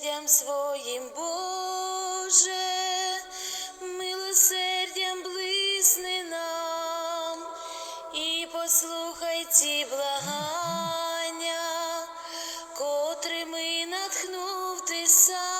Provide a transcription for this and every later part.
милосердям своїм, Боже, милосердям блисни нам. І послухай ці благання, котрими натхнув ти сам,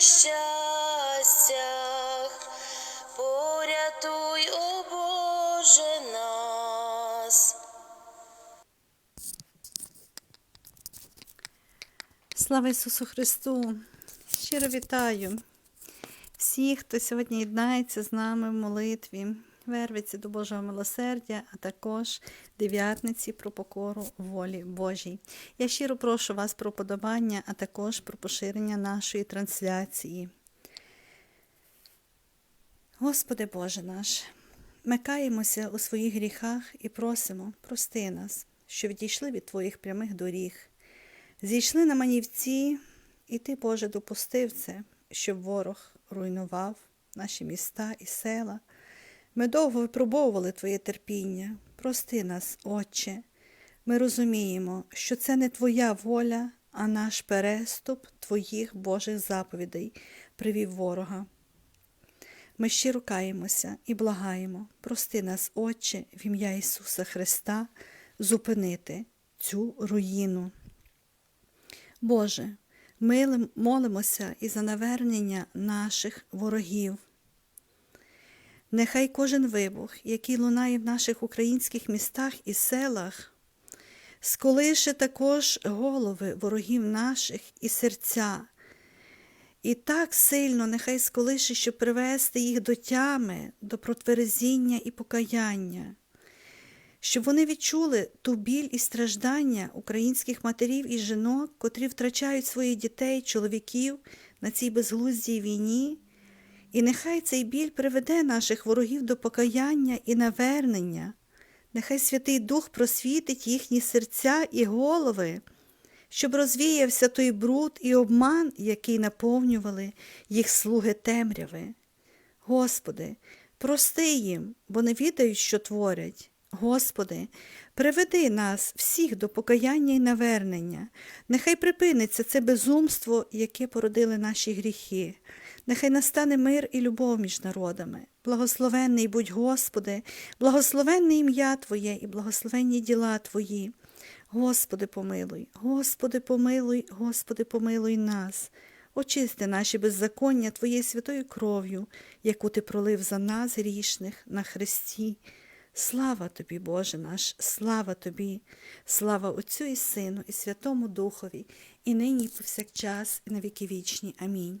Нещастях. Порятуй, о Боже нас. Слава Ісусу Христу! Щиро вітаю всіх, хто сьогодні єднається з нами в молитві, вервиться до Божого милосердя, а також дев'ятниці про покору волі Божій. Я щиро прошу вас про подобання, а також про поширення нашої трансляції. Господи Боже наш, ми каємося у своїх гріхах і просимо, прости нас, що відійшли від Твоїх прямих доріг. Зійшли на манівці, і ти, Боже, допустив це, щоб ворог руйнував наші міста і села. Ми довго випробовували Твоє терпіння. Прости нас, Отче. Ми розуміємо, що це не Твоя воля, а наш переступ Твоїх Божих заповідей привів ворога. Ми щиро каємося і благаємо, прости нас, Отче, в ім'я Ісуса Христа, зупинити цю руїну. Боже, ми молимося і за навернення наших ворогів. Нехай кожен вибух, який лунає в наших українських містах і селах, сколише також голови ворогів наших і серця, і так сильно нехай сколише, щоб привести їх до тями, до протверезіння і покаяння щоб вони відчули ту біль і страждання українських матерів і жінок, котрі втрачають своїх дітей, чоловіків на цій безглуздій війні, і нехай цей біль приведе наших ворогів до покаяння і навернення, нехай Святий Дух просвітить їхні серця і голови, щоб розвіявся той бруд і обман, який наповнювали їх слуги темряви. Господи, прости їм, бо не відають, що творять. Господи, приведи нас всіх до покаяння і навернення. Нехай припиниться це безумство, яке породили наші гріхи. Нехай настане мир і любов між народами. Благословенний будь Господи, благословенне ім'я Твоє і благословенні діла Твої. Господи, помилуй, Господи, помилуй, Господи, помилуй нас. Очисти наші беззаконня Твоєю святою кров'ю, яку Ти пролив за нас, грішних, на Христі. Слава тобі, Боже наш, слава тобі, слава Отцю і Сину, і Святому Духові, і нині, і повсякчас, і на віки вічні. Амінь.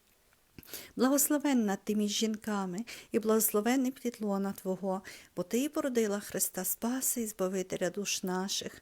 Благословенна ти між жінками, і благословенний плід лона Твого, бо Ти породила Христа Спаса і Збавителя душ наших.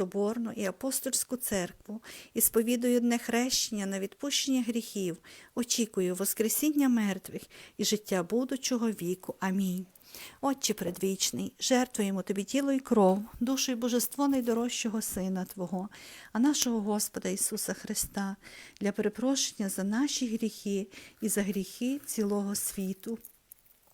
Соборну і апостольську церкву, і сповідую одне хрещення на відпущення гріхів, очікую Воскресіння мертвих і життя будучого віку. Амінь. Отче предвічний, жертвуємо тобі тіло і кров, душу і божество найдорожчого Сина Твого, а нашого Господа Ісуса Христа, для перепрошення за наші гріхи і за гріхи цілого світу.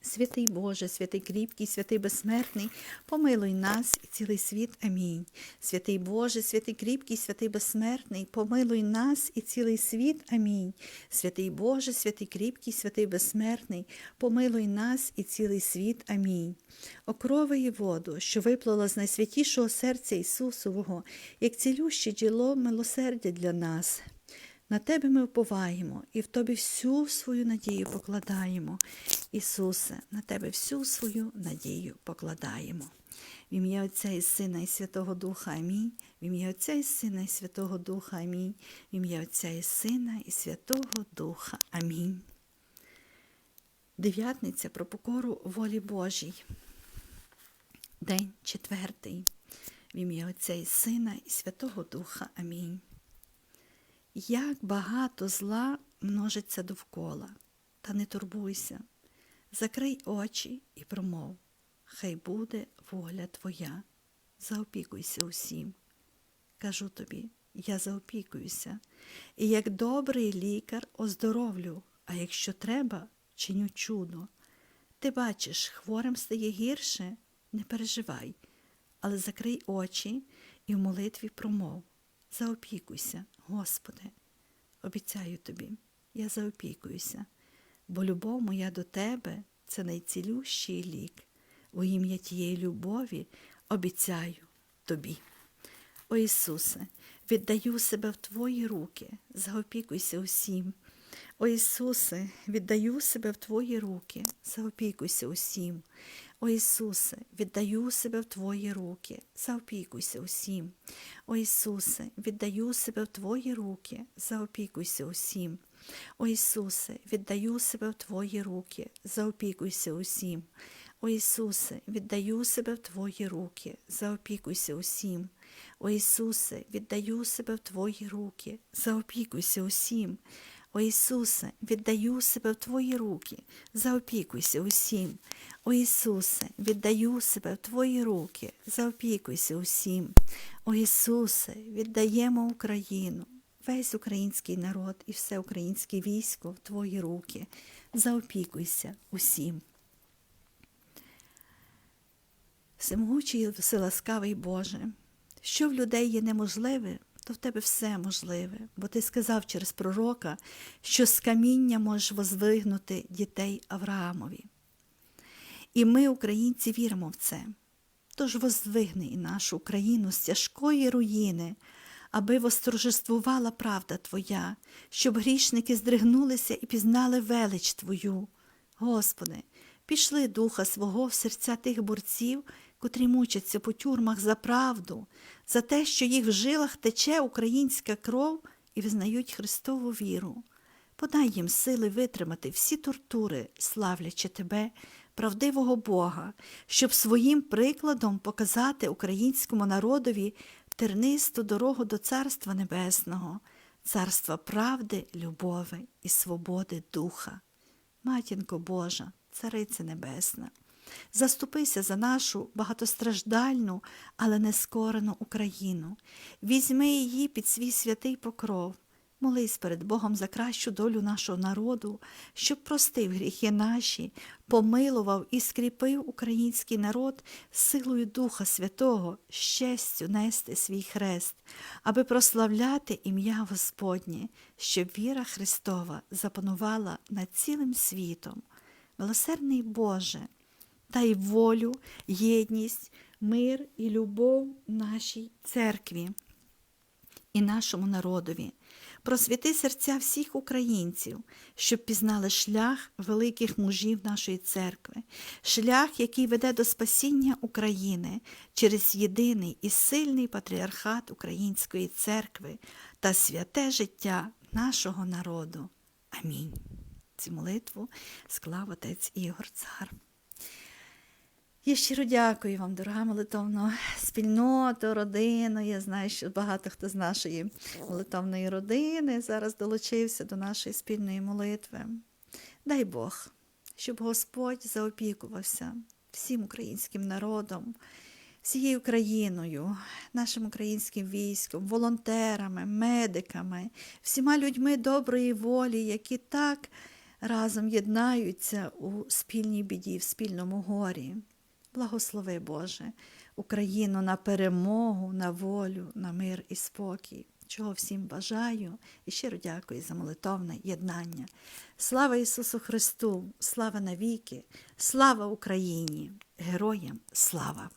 Святий Боже, святий кріпкий, святий безсмертний, помилуй нас і цілий світ. Амінь. Святий Боже, святий кріпкий, святий безсмертний, помилуй нас і цілий світ. Амінь. Святий Боже, святий кріпкий, святий безсмертний, помилуй нас і цілий світ. Амінь. Окрови і воду, що виплила з найсвятішого серця Ісусового, як цілюще джерело милосердя для нас. На тебе ми вповаємо і в тобі всю свою надію покладаємо. Ісусе, на тебе всю свою надію покладаємо. В ім'я Отця і Сина і Святого Духа Амінь. В ім'я Отця і Сина і Святого Духа Амінь. В ім'я Отця і Сина і Святого Духа Амінь. Дев'ятниця про покору волі Божій. День четвертий. В ім'я Отця і Сина і Святого Духа Амінь. Як багато зла множиться довкола, та не турбуйся, закрий очі і промов, хай буде воля твоя, заопікуйся усім. Кажу тобі, я заопікуюся, і як добрий лікар оздоровлю, а якщо треба, чиню чудо. Ти бачиш, хворим стає гірше, не переживай, але закрий очі і в молитві промов. Заопікуйся, Господи, обіцяю тобі, я заопікуюся, бо любов моя до Тебе це найцілющий лік. У ім'я тієї любові обіцяю тобі. О Ісусе, віддаю себе в Твої руки, заопікуйся усім. О Ісусе, віддаю себе в Твої руки, заопікуйся усім. О Ісусе, віддаю себе в Твої руки, заопікуйся усім. О Ісусе, віддаю себе в Твої руки, заопікуйся усім. О Ісусе, віддаю себе в Твої руки, заопікуйся усім. О Ісусе, віддаю себе в Твої руки, заопікуйся усім. О Ісусе, віддаю себе в Твої руки, заопікуйся усім. О Ісусе, віддаю себе в Твої руки, заопікуйся усім. О Ісусе, віддаю себе в Твої руки, заопікуйся усім. О Ісусе, віддаємо Україну, весь український народ і все українське військо в Твої руки, заопікуйся усім. Всемогучий вселаскавий Боже, що в людей є неможливе, то в тебе все можливе, бо ти сказав через пророка, що з каміння можеш возвигнути дітей Авраамові. І ми, українці, віримо в це. Тож воздвигни і нашу Україну з тяжкої руїни, аби восторжествувала правда Твоя, щоб грішники здригнулися і пізнали велич Твою. Господи, пішли духа свого в серця тих борців, котрі мучаться по тюрмах за правду, за те, що їх в жилах тече українська кров і визнають Христову віру. Подай їм сили витримати всі тортури, славлячи тебе, правдивого Бога, щоб своїм прикладом показати українському народові тернисту дорогу до Царства Небесного, царства правди, любови і свободи духа. Матінко Божа, Цариця Небесна, заступися за нашу багатостраждальну, але нескорену Україну. Візьми її під свій святий покров. Молись перед Богом за кращу долю нашого народу, щоб простив гріхи наші, помилував і скріпив український народ силою Духа Святого, з честю нести свій хрест, аби прославляти ім'я Господнє, щоб віра Христова запанувала над цілим світом. Милосердний Боже, дай волю, єдність, мир і любов нашій церкві і нашому народові. Просвіти серця всіх українців, щоб пізнали шлях великих мужів нашої церкви, шлях, який веде до спасіння України через єдиний і сильний патріархат Української церкви та святе життя нашого народу. Амінь. Цю молитву склав отець Ігор Цар. Я щиро дякую вам, дорога молитовна спільнота, родина. Я знаю, що багато хто з нашої молитовної родини зараз долучився до нашої спільної молитви. Дай Бог, щоб Господь заопікувався всім українським народом, всією Україною, нашим українським військом, волонтерами, медиками, всіма людьми доброї волі, які так разом єднаються у спільній біді, в спільному горі. Благослови, Боже, Україну на перемогу, на волю, на мир і спокій, чого всім бажаю і щиро дякую за молитовне єднання. Слава Ісусу Христу, слава навіки, слава Україні, героям слава!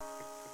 you